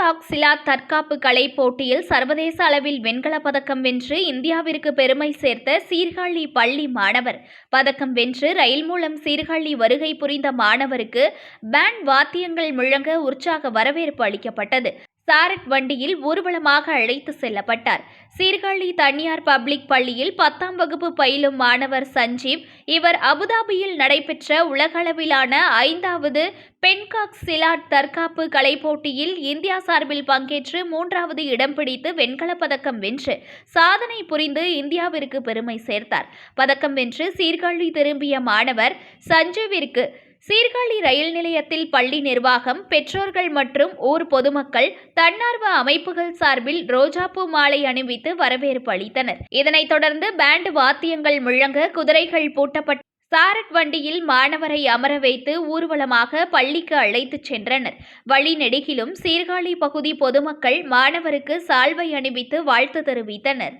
சிலாத் தற்காப்பு கலை போட்டியில் சர்வதேச அளவில் வெண்கலப் பதக்கம் வென்று இந்தியாவிற்கு பெருமை சேர்த்த சீர்காழி பள்ளி மாணவர். பதக்கம் வென்று ரயில் மூலம் சீர்காழி வருகை புரிந்த மாணவருக்கு பேண்ட் வாத்தியங்கள் முழங்க உற்சாக வரவேற்பு அளிக்கப்பட்டது. சாரட் வண்டியில் ஊர்வலமாக அழைத்து செல்லப்பட்டார். சீர்காழி தனியார் பப்ளிக் பள்ளியில் பத்தாம் வகுப்பு பயிலும் மாணவர் சஞ்சீவ் இவர் அபுதாபியில் நடைபெற்ற உலகளவிலான ஐந்தாவது பென்காக் சிலாட் தற்காப்பு கலை போட்டியில் இந்தியா சார்பில் பங்கேற்று மூன்றாவது இடம் பிடித்து வெண்கலப் பதக்கம் வென்று சாதனை புரிந்து இந்தியாவிற்கு பெருமை சேர்த்தார். பதக்கம் வென்று சீர்காழி திரும்பிய மாணவர் சஞ்சீவிற்கு சீர்காழி ரயில் நிலையத்தில் பள்ளி நிர்வாகம் பெற்றோர்கள் மற்றும் ஊர் பொதுமக்கள் தன்னார்வ அமைப்புகள் சார்பில் ரோஜாப்பூ மாலை அணிவித்து வரவேற்பு அளித்தனர். இதனைத் தொடர்ந்து பேண்ட் வாத்தியங்கள் முழங்க குதிரைகள் பூட்டப்பட்ட சாரட் வண்டியில் மாணவரை அமர வைத்து ஊர்வலமாக பள்ளிக்கு அழைத்துச் சென்றனர். வழி நெடுகிலும் சீர்காழி பகுதி பொதுமக்கள் மாணவருக்கு சால்வை அணிவித்து வாழ்த்து தெரிவித்தனர்.